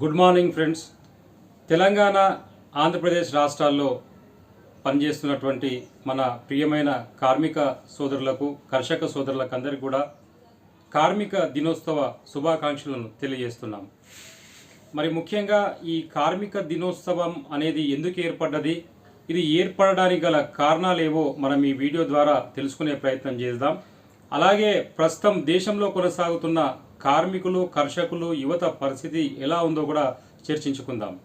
Good morning friends. Telangana Andhra Pradesh రాష్ట్రాల్లో పనిచేస్తున్నటువంటి మన ప్రియమైన కార్మిక సోదరులకు కర్షక సోదరులకు అందరికీ కూడా కార్మిక దినోత్సవ శుభాకాంక్షలను తెలియజేస్తున్నాం. మరి ముఖ్యంగా ఈ కార్మిక దినోత్సవం అనేది ఎందుకు ఏర్పడ్డది? ఇది ఏర్పడడానికి గల కారణాలేవో మనం ఈ వీడియో ద్వారా తెలుసుకునే ప్రయత్నం చేద్దాం. అలాగే ప్రస్తుతం దేశంలో కొనసాగుతున్న కార్మికులు కర్షకులు యువత పరిస్థితి ఎలా ఉందో కూడా చర్చించుకుందాం.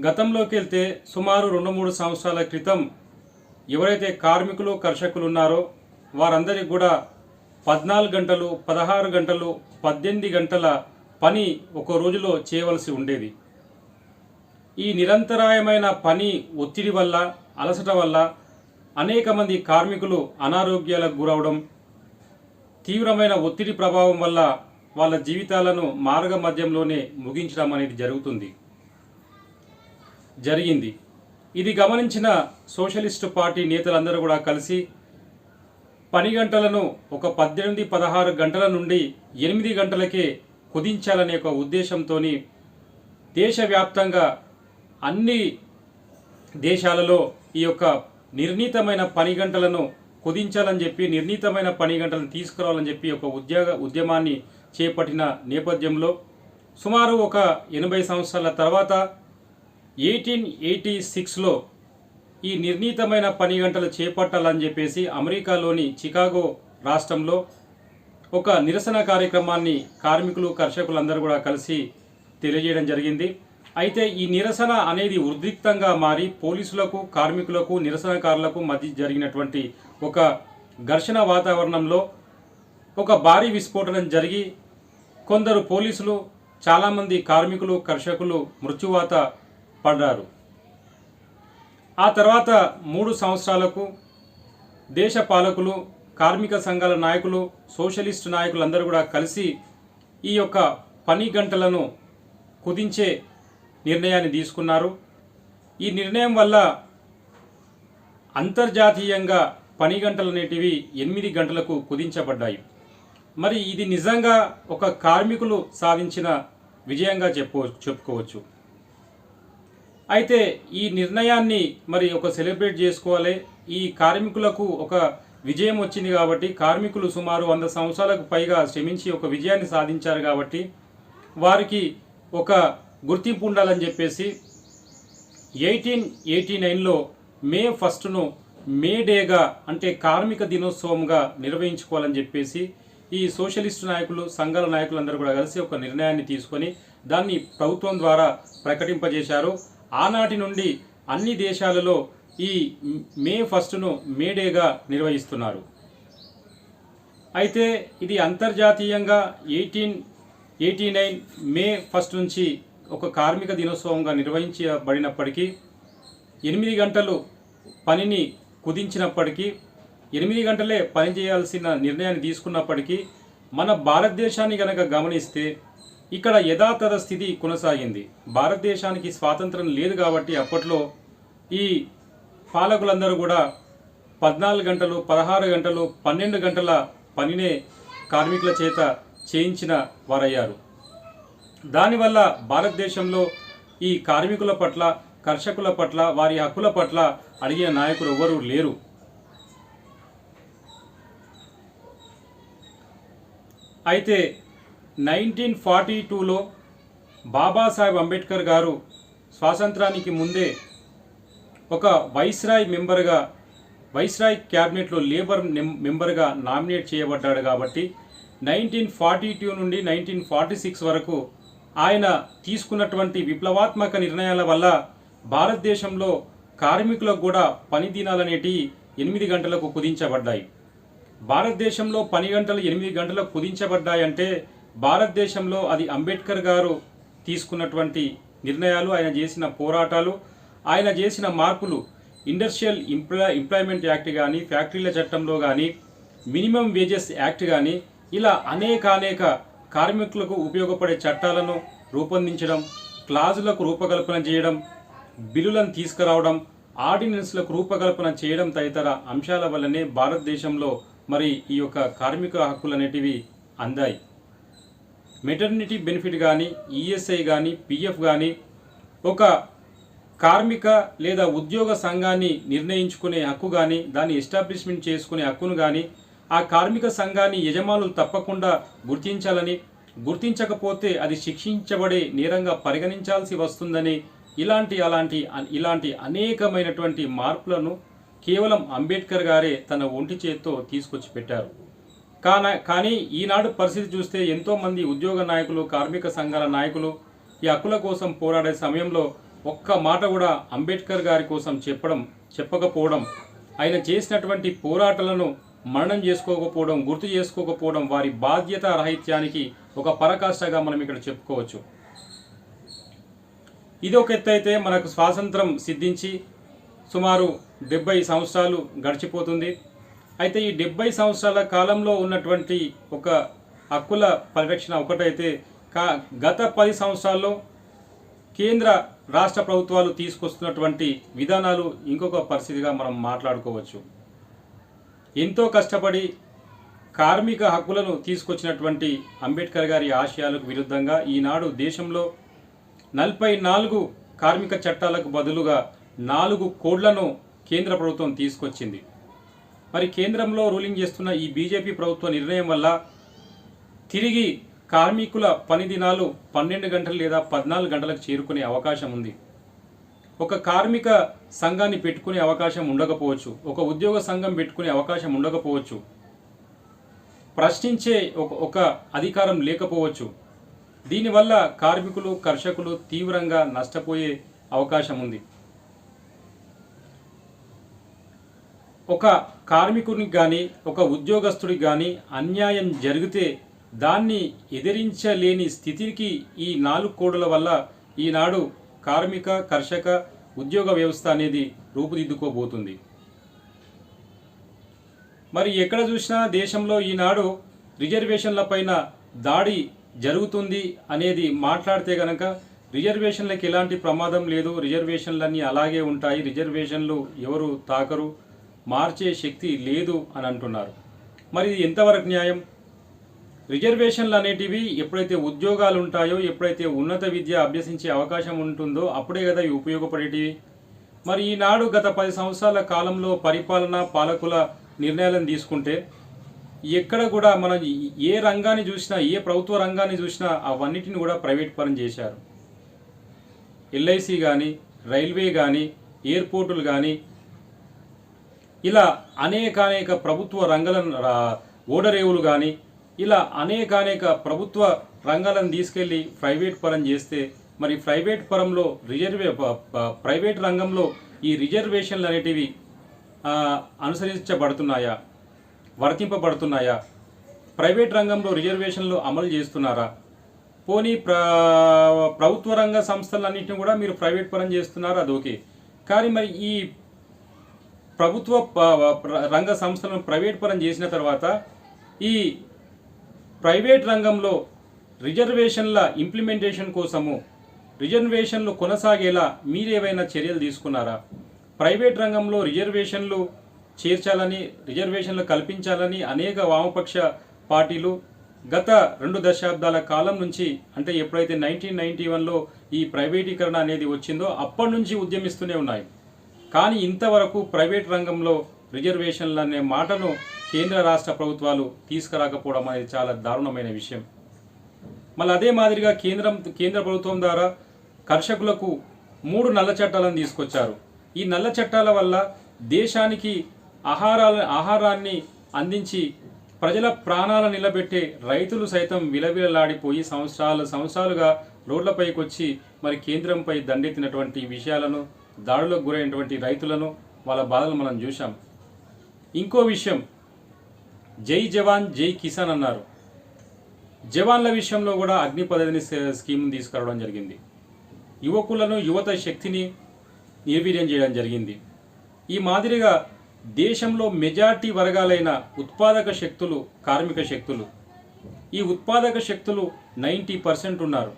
గతంలోకి వెళ్తే సుమారు రెండు మూడు సంవత్సరాల క్రితం ఎవరైతే కార్మికులు కర్షకులు ఉన్నారో వారందరికీ కూడా పద్నాలుగు గంటలు పదహారు గంటలు పద్దెనిమిది గంటల పని ఒక రోజులో చేయవలసి ఉండేది. ఈ నిరంతరాయమైన పని ఒత్తిడి వల్ల అలసట వల్ల అనేక మంది కార్మికులు అనారోగ్యాలకు గురవడం తీవ్రమైన ఒత్తిడి ప్రభావం వల్ల వాళ్ళ జీవితాలను మార్గ మధ్యంలోనే ముగించడం అనేది జరుగుతుంది. జరిగింది. ఇది గమనించిన సోషలిస్టు పార్టీ నేతలందరూ కూడా కలిసి పని గంటలను ఒక పద్దెనిమిది పదహారు గంటల నుండి ఎనిమిది గంటలకే కుదించాలనే ఒక ఉద్దేశంతో దేశవ్యాప్తంగా అన్ని దేశాలలో ఈ యొక్క నిర్ణీతమైన పని గంటలను కుదించాలని చెప్పి నిర్ణీతమైన పని గంటలను తీసుకురావాలని చెప్పి ఒక ఉద్యోగ ఉద్యమాన్ని చేపట్టిన నేపథ్యంలో సుమారు ఒక ఎనభై సంవత్సరాల తర్వాత ఎయిటీన్ ఎయిటీ సిక్స్లో ఈ నిర్ణీతమైన పని గంటలు చేపట్టాలని చెప్పేసి అమెరికాలోని చికాగో రాష్ట్రంలో ఒక నిరసన కార్యక్రమాన్ని కార్మికులు కర్షకులందరూ కూడా కలిసి తెలియజేయడం జరిగింది. అయితే ఈ నిరసన అనేది ఉద్రిక్తంగా మారి పోలీసులకు కార్మికులకు నిరసనకారులకు మధ్య జరిగినటువంటి ఒక ఘర్షణ వాతావరణంలో ఒక భారీ విస్ఫోటనం జరిగి కొందరు పోలీసులు చాలామంది కార్మికులు కర్షకులు మృత్యువాత పడ్డారు. ఆ తర్వాత మూడు సంవత్సరాలకు దేశ పాలకులు కార్మిక సంఘాల నాయకులు సోషలిస్టు నాయకులందరూ కూడా కలిసి ఈ యొక్క పని గంటలను కుదించే నిర్ణయాన్ని తీసుకున్నారు. ఈ నిర్ణయం వల్ల అంతర్జాతీయంగా పని గంటలనేటివి ఎనిమిది గంటలకు కుదించబడ్డాయి. మరి ఇది నిజంగా ఒక కార్మికులు సాధించిన విజయంగా చెప్పు చెప్పుకోవచ్చు. అయితే ఈ నిర్ణయాన్ని మరి ఒక సెలబ్రేట్ చేసుకోవాలి. ఈ కార్మికులకు ఒక విజయం వచ్చింది కాబట్టి కార్మికులు సుమారు వంద సంవత్సరాలకు పైగా శ్రమించి ఒక విజయాన్ని సాధించారు కాబట్టి వారికి ఒక గుర్తింపు ఉండాలని చెప్పేసి ఎయిటీన్ ఎయిటీ నైన్లో మే ఫస్ట్ను మే డేగా అంటే కార్మిక దినోత్సవంగా నిర్వహించుకోవాలని చెప్పేసి ఈ సోషలిస్టు నాయకులు సంఘాల నాయకులందరూ కూడా కలిసి ఒక నిర్ణయాన్ని తీసుకొని దాన్ని ప్రభుత్వం ద్వారా ప్రకటింపజేశారు. ఆనాటి నుండి అన్ని దేశాలలో ఈ మే ఫస్ట్ను మే డేగా నిర్వహిస్తున్నారు. అయితే ఇది అంతర్జాతీయంగా eighteen eighty nine May first నుంచి ఒక కార్మిక దినోత్సవంగా నిర్వహించబడినప్పటికీ ఎనిమిది గంటలు పనిని కుదించినప్పటికీ ఎనిమిది గంటలే పని చేయాల్సిన నిర్ణయాన్ని తీసుకున్నప్పటికీ మన భారతదేశాన్ని కనుక గమనిస్తే ఇక్కడ యథాతథ స్థితి కొనసాగింది. భారతదేశానికి స్వాతంత్రం లేదు కాబట్టి అప్పట్లో ఈ పాలకులందరూ కూడా పద్నాలుగు గంటలు పదహారు గంటలు పన్నెండు గంటల పనినే కార్మికుల చేత చేయించిన వారయ్యారు. దానివల్ల భారతదేశంలో ఈ కార్మికుల పట్ల కర్షకుల పట్ల వారి హక్కుల పట్ల అడిగిన నాయకులు ఎవ్వరూ లేరు. అయితే నైన్టీన్ ఫార్టీ టూలో బాబాసాహెబ్ అంబేద్కర్ గారు స్వాతంత్రానికి ముందే ఒక వైస్రాయ్ మెంబర్గా వైస్రాయ్ క్యాబినెట్లో లేబర్ నెం- మెంబర్గా నామినేట్ చేయబడ్డాడు కాబట్టి నైన్టీన్ ఫార్టీ టూ నుండి నైన్టీన్ ఫార్టీ సిక్స్ వరకు ఆయన తీసుకున్నటువంటి విప్లవాత్మక నిర్ణయాల వల్ల భారతదేశంలో కార్మికులకు కూడా పని దినాలనేటివి ఎనిమిది గంటలకు కుదించబడ్డాయి. భారతదేశంలో పని గంటలు ఎనిమిది గంటలకు కుదించబడ్డాయంటే భారతదేశంలో అది అంబేద్కర్ గారు తీసుకున్నటువంటి నిర్ణయాలు ఆయన చేసిన పోరాటాలు ఆయన చేసిన మార్పులు ఇండస్ట్రియల్ ఇంప్లా ఎంప్లాయ్మెంట్ యాక్ట్ కానీ ఫ్యాక్టరీల చట్టంలో కానీ మినిమం వేజెస్ యాక్ట్ కానీ ఇలా అనేక అనేక కార్మికులకు ఉపయోగపడే చట్టాలను రూపొందించడం క్లాజులకు రూపకల్పన చేయడం బిల్లులను తీసుకురావడం ఆర్డినెన్స్లకు రూపకల్పన చేయడం తదితర అంశాల వల్లనే భారతదేశంలో మరి ఈ యొక్క కార్మిక హక్కులు అనేటివి అందాయి. మెటర్నిటీ బెనిఫిట్ కానీ ఈఎస్ఐ కానీ పిఎఫ్ కానీ ఒక కార్మిక లేదా ఉద్యోగ సంఘాన్ని నిర్ణయించుకునే హక్కు కానీ దాన్ని ఎస్టాబ్లిష్మెంట్ చేసుకునే హక్కును కానీ ఆ కార్మిక సంఘాన్ని యజమానులు తప్పకుండా గుర్తించాలని గుర్తించకపోతే అది శిక్షించబడే నేరంగా పరిగణించాల్సి వస్తుందని ఇలాంటి అలాంటి ఇలాంటి అనేకమైనటువంటి మార్పులను కేవలం అంబేద్కర్ గారే తన ఒంటి చేత్తో తీసుకొచ్చి పెట్టారు. కాన కానీ ఈనాడు పరిస్థితి చూస్తే ఎంతోమంది ఉద్యోగ నాయకులు కార్మిక సంఘాల నాయకులు ఈ హక్కుల కోసం పోరాడే సమయంలో ఒక్క మాట కూడా అంబేద్కర్ గారి కోసం చెప్పడం చెప్పకపోవడం ఆయన చేసినటువంటి పోరాటాలను మరణం చేసుకోకపోవడం గుర్తు చేసుకోకపోవడం వారి బాధ్యత రాహిత్యానికి ఒక పరకాష్టగా మనం ఇక్కడ చెప్పుకోవచ్చు. ఇది ఒక ఎత్తు అయితే మనకు స్వాతంత్రం సిద్ధించి సుమారు డెబ్బై సంవత్సరాలు గడిచిపోతుంది. అయితే ఈ డెబ్బై సంవత్సరాల కాలంలో ఉన్నటువంటి ఒక హక్కుల పరిరక్షణ ఒకటైతే కా గత పది సంవత్సరాల్లో కేంద్ర రాష్ట్ర ప్రభుత్వాలు తీసుకొస్తున్నటువంటి విధానాలు ఇంకొక పరిస్థితిగా మనం మాట్లాడుకోవచ్చు. ఎంతో కష్టపడి కార్మిక హక్కులను తీసుకొచ్చినటువంటి అంబేద్కర్ గారి ఆశయాలకు విరుద్ధంగా ఈనాడు దేశంలో నలభై నాలుగు కార్మిక చట్టాలకు బదులుగా నాలుగు కోడ్లను కేంద్ర ప్రభుత్వం తీసుకొచ్చింది. మరి కేంద్రంలో రూలింగ్ చేస్తున్న ఈ బీజేపీ ప్రభుత్వ నిర్ణయం వల్ల తిరిగి కార్మికుల పని దినాలు పన్నెండు గంటలు లేదా పద్నాలుగు గంటలకు చేరుకునే అవకాశం ఉంది. ఒక కార్మిక సంఘాన్ని పెట్టుకునే అవకాశం ఉండకపోవచ్చు. ఒక ఉద్యోగ సంఘం పెట్టుకునే అవకాశం ఉండకపోవచ్చు. ప్రశ్నించే ఒక ఒక అధికారం లేకపోవచ్చు. దీనివల్ల కార్మికులు కర్షకులు తీవ్రంగా నష్టపోయే అవకాశం ఉంది. ఒక కార్మికునికి కానీ ఒక ఉద్యోగస్తుడికి కానీ అన్యాయం జరిగితే దాన్ని ఎదిరించలేని స్థితికి ఈ నాలుగు కోడుల వల్ల ఈనాడు కార్మిక కర్షక ఉద్యోగ వ్యవస్థ అనేది రూపుదిద్దుకోబోతుంది. మరి ఎక్కడ చూసినా దేశంలో ఈనాడు రిజర్వేషన్ల పైన దాడి జరుగుతుంది అనేది మాట్లాడితే గనక రిజర్వేషన్లకు ఎలాంటి ప్రమాదం లేదు. రిజర్వేషన్లన్నీ అలాగే ఉంటాయి. రిజర్వేషన్లు ఎవరు తాకరు? మార్చే శక్తి లేదు అని అంటున్నారు. మరి ఇది ఎంతవరకు న్యాయం? రిజర్వేషన్లు అనేటివి ఎప్పుడైతే ఉద్యోగాలు ఉంటాయో ఎప్పుడైతే ఉన్నత విద్య అభ్యసించే అవకాశం ఉంటుందో అప్పుడే కదా ఇవి ఉపయోగపడేటివి. మరి ఈనాడు గత పది సంవత్సరాల కాలంలో పరిపాలన పాలకుల నిర్ణయాలను తీసుకుంటే ఎక్కడ కూడా మనం ఏ రంగాన్ని చూసినా ఏ ప్రభుత్వ రంగాన్ని చూసినా అవన్నిటిని కూడా ప్రైవేట్ పరం చేశారు. ఎల్ఐసి కానీ రైల్వే కానీ ఎయిర్పోర్టులు కానీ ఇలా అనేకానేక ప్రభుత్వ రంగాలను ఓడరేవులు కానీ ఇలా అనేకానేక ప్రభుత్వ రంగాలను తీసుకెళ్ళి ప్రైవేట్ పరం చేస్తే మరి ప్రైవేట్ పరంలో రిజర్వే ప్రైవేట్ రంగంలో ఈ రిజర్వేషన్లు అనేటివి అనుసరించబడుతున్నాయా? వర్తింపబడుతున్నాయా? ప్రైవేట్ రంగంలో రిజర్వేషన్లు అమలు చేస్తున్నారా? పోనీ ప్ర ప్రభుత్వ రంగ సంస్థలన్నింటినీ కూడా మీరు ప్రైవేట్ పరం చేస్తున్నారు? అది ఓకే. కానీ మరి ఈ ప్రభుత్వ ప- రంగ సంస్థలను ప్రైవేట్ పరం చేసిన తర్వాత ఈ ప్రైవేట్ రంగంలో రిజర్వేషన్ల ఇంప్లిమెంటేషన్ కోసము రిజర్వేషన్లు కొనసాగేలా మీరేవైనా చర్యలు తీసుకున్నారా? ప్రైవేట్ రంగంలో రిజర్వేషన్లు చేర్చాలని రిజర్వేషన్లు కల్పించాలని అనేక వామపక్ష పార్టీలు గత రెండు దశాబ్దాల కాలం నుంచి అంటే ఎప్పుడైతే నైన్టీన్ నైన్టీ వన్లో ఈ ప్రైవేటీకరణ అనేది వచ్చిందో అప్పటి నుంచి ఉద్యమిస్తూనే ఉన్నాయి. కానీ ఇంతవరకు ప్రైవేట్ రంగంలో రిజర్వేషన్లు అనే మాటను కేంద్ర రాష్ట్ర ప్రభుత్వాలు తీసుకురాకపోవడం అనేది చాలా దారుణమైన విషయం. మళ్ళీ అదే మాదిరిగా కేంద్రం కేంద్ర ప్రభుత్వం ద్వారా కర్షకులకు మూడు నల్ల చట్టాలను తీసుకొచ్చారు. ఈ నల్ల చట్టాల వల్ల దేశానికి ఆహారాల ఆహారాన్ని అందించి ప్రజల ప్రాణాలను నిలబెట్టే రైతులు సైతం విలవిలలాడిపోయి సంవత్సరాలు సంవత్సరాలుగా రోడ్లపైకి వచ్చి మరి కేంద్రంపై దండెత్తినటువంటి విషయాలను దాడులకు గురైనటువంటి రైతులను వాళ్ళ బాధలు మనం చూసాం ఇంకో విషయం జై జవాన్ జై కిసాన్ అన్నారు. జవాన్ల విషయంలో కూడా అగ్ని పద్ధతిని స్కీమ్ తీసుకురావడం జరిగింది. యువకులను యువత శక్తిని నిర్వీర్యం చేయడం జరిగింది. ఈ మాదిరిగా దేశంలో మెజార్టీ వర్గాలైన ఉత్పాదక శక్తులు కార్మిక శక్తులు. ఈ ఉత్పాదక శక్తులు నైంటీ పర్సెంట్ ఉన్నారు.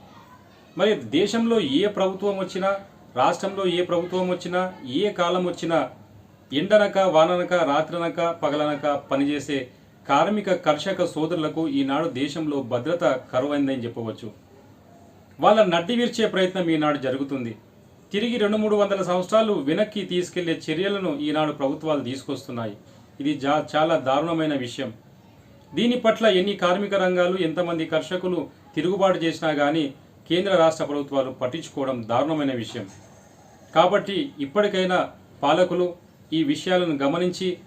మరి దేశంలో ఏ ప్రభుత్వం వచ్చినా రాష్ట్రంలో ఏ ప్రభుత్వం వచ్చినా ఏ కాలం వచ్చినా ఎండనక వాననక రాత్రనక పగలనక పనిచేసే కార్మిక కర్షక సోదరులకు ఈనాడు దేశంలో భద్రత కరువైందని చెప్పవచ్చు. వాళ్ళ నడ్డి విర్చే ప్రయత్నం ఈనాడు జరుగుతుంది. తిరిగి రెండు మూడు వందల సంవత్సరాలు వెనక్కి తీసుకెళ్ళే చర్యలను ఈనాడు ప్రభుత్వాలు తీసుకొస్తున్నాయి. ఇది జా చాలా దారుణమైన విషయం. దీని పట్ల ఎన్ని కార్మిక రంగాలు ఎంతమంది కర్షకులు తిరుగుబాటు చేసినా కానీ కేంద్ర రాష్ట్ర ప్రభుత్వాలు పట్టించుకోవడం దారుణమైన విషయం. కాబట్టి ఇప్పటికైనా పాలకులు ఈ విషయాలను గమనించి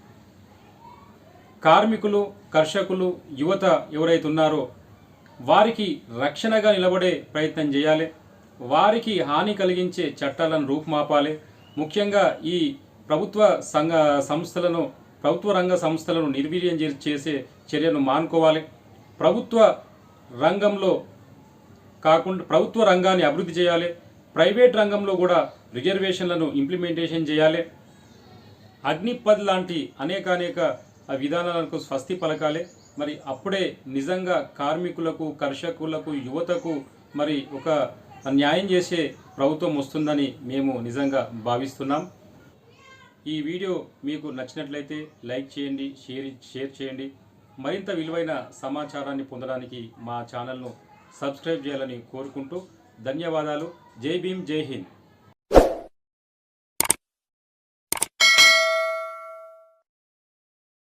కార్మికులు కర్షకులు యువత ఎవరైతే ఉన్నారో వారికి రక్షణగా నిలబడే ప్రయత్నం చేయాలి. వారికి హాని కలిగించే చట్టాలను రూపుమాపాలి. ముఖ్యంగా ఈ ప్రభుత్వ సంఘ సంస్థలను ప్రభుత్వ రంగ సంస్థలను నిర్వీర్యం చేసే చర్యను మానుకోవాలి. ప్రభుత్వ రంగంలో కాకుండా ప్రభుత్వ రంగాన్ని అభివృద్ధి చేయాలి. ప్రైవేట్ రంగంలో కూడా రిజర్వేషన్లను ఇంప్లిమెంటేషన్ చేయాలి. అగ్నిపద్ లాంటి అనేక అనేక విధానాలకు స్వస్తి పలకాలి. మరి అప్పుడే నిజంగా కార్మికులకు కర్షకులకు యువతకు మరి ఒక న్యాయం చేసే ప్రభుత్వం వస్తుందని మేము నిజంగా భావిస్తున్నాం. ఈ వీడియో మీకు నచ్చినట్లయితే లైక్ చేయండి షేర్ షేర్ చేయండి. మరింత విలువైన సమాచారాన్ని పొందడానికి మా ఛానల్ను సబ్స్క్రైబ్ చేయాలని కోరుకుంటూ ధన్యవాదాలు. జై భీమ్ జై హింద్.